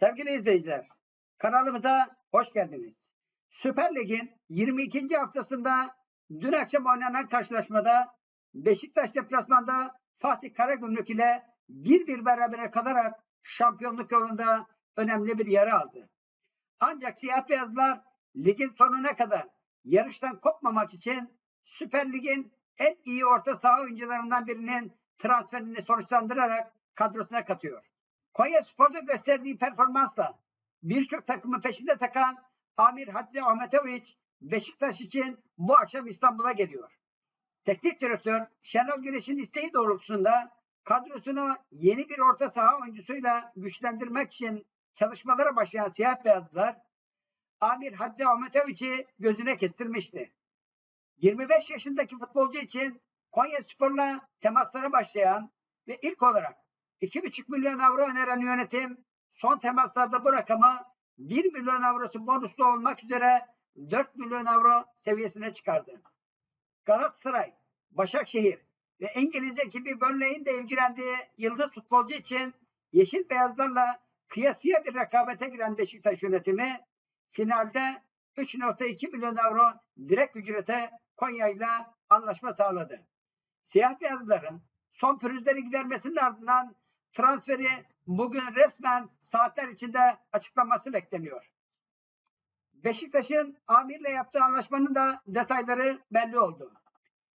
Sevgili izleyiciler, kanalımıza hoş geldiniz. Süper Lig'in 22. haftasında dün akşam oynanan karşılaşmada Beşiktaş deplasmanda Fatih Karagümrük ile bir bir berabere kalarak şampiyonluk yolunda önemli bir yere aldı. Ancak siyah beyazlar ligin sonuna kadar yarıştan kopmamak için Süper Lig'in en iyi orta saha oyuncularından birinin transferini sonuçlandırarak kadrosuna katıyor. Konya Spor'da gösterdiği performansla birçok takımı peşinde takan Amir Hadzi Ahmetoviç Beşiktaş için bu akşam İstanbul'a geliyor. Teknik direktör Şenol Güneş'in isteği doğrultusunda kadrosunu yeni bir orta saha oyuncusuyla güçlendirmek için çalışmalara başlayan siyah beyazlılar Amir Hadzi Ahmetoviç'i gözüne kestirmişti. 25 yaşındaki futbolcu için Konya Spor'la temaslara başlayan ve ilk olarak 2,5 milyon avro öneren yönetim son temaslarda bu rakamı 1 milyon avrosu bonuslu olmak üzere 4 milyon avro seviyesine çıkardı. Galatasaray, Başakşehir ve İngiliz ekibi Burnley'in de ilgilendiği yıldız futbolcu için yeşil beyazlarla kıyasıya bir rekabete giren Beşiktaş yönetimi finalde 3.2 milyon avro direkt ücrete Konya ile anlaşma sağladı. Siyah beyazların son pürüzleri gidermesinin ardından transferi bugün resmen saatler içinde açıklanması bekleniyor. Beşiktaş'ın Amir'le yaptığı anlaşmanın da detayları belli oldu.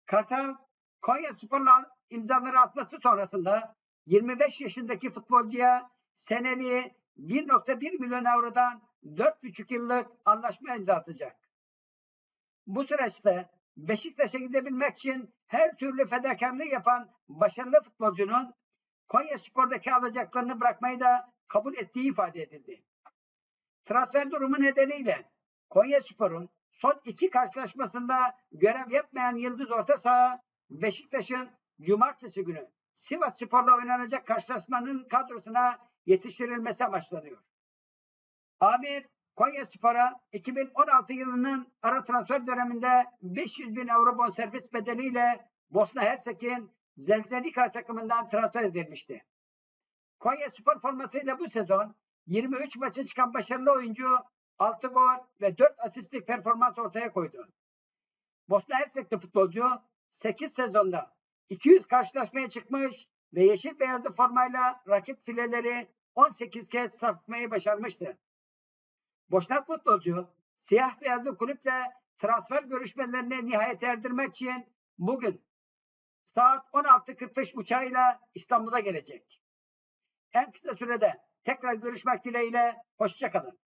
Kartal, Konya Spor'la imzaları atması sonrasında 25 yaşındaki futbolcuya seneliği 1.1 milyon avrodan 4,5 yıllık anlaşma imza atacak. Bu süreçte Beşiktaş'a gidebilmek için her türlü fedakarlığı yapan başarılı futbolcunun Konya Spor'daki alacaklarını bırakmayı da kabul ettiği ifade edildi. Transfer durumu nedeniyle Konya Spor'un son iki karşılaşmasında görev yapmayan Yıldız Orta Saha Beşiktaş'ın cumartesi günü Sivas Spor'la oynanacak karşılaşmanın kadrosuna yetiştirilmesi amaçlanıyor. Amir Konya Spor'a 2016 yılının ara transfer döneminde 500 bin avro bonservis bedeliyle Bosna Hersek'in Zelzelika takımından transfer edilmişti. Konya Spor formasıyla bu sezon 23 maça çıkan başarılı oyuncu 6 gol ve 4 asistlik performans ortaya koydu. Bosna Hersek'te futbolcu 8 sezonda 200 karşılaşmaya çıkmış ve yeşil beyazlı formayla rakip fileleri 18 kez sarsmayı başarmıştı. Boşnak futbolcu siyah beyazlı kulüple transfer görüşmelerini nihayet erdirmek için bugün saat 16.45 uçağıyla İstanbul'a gelecek. En kısa sürede tekrar görüşmek dileğiyle hoşçakalın.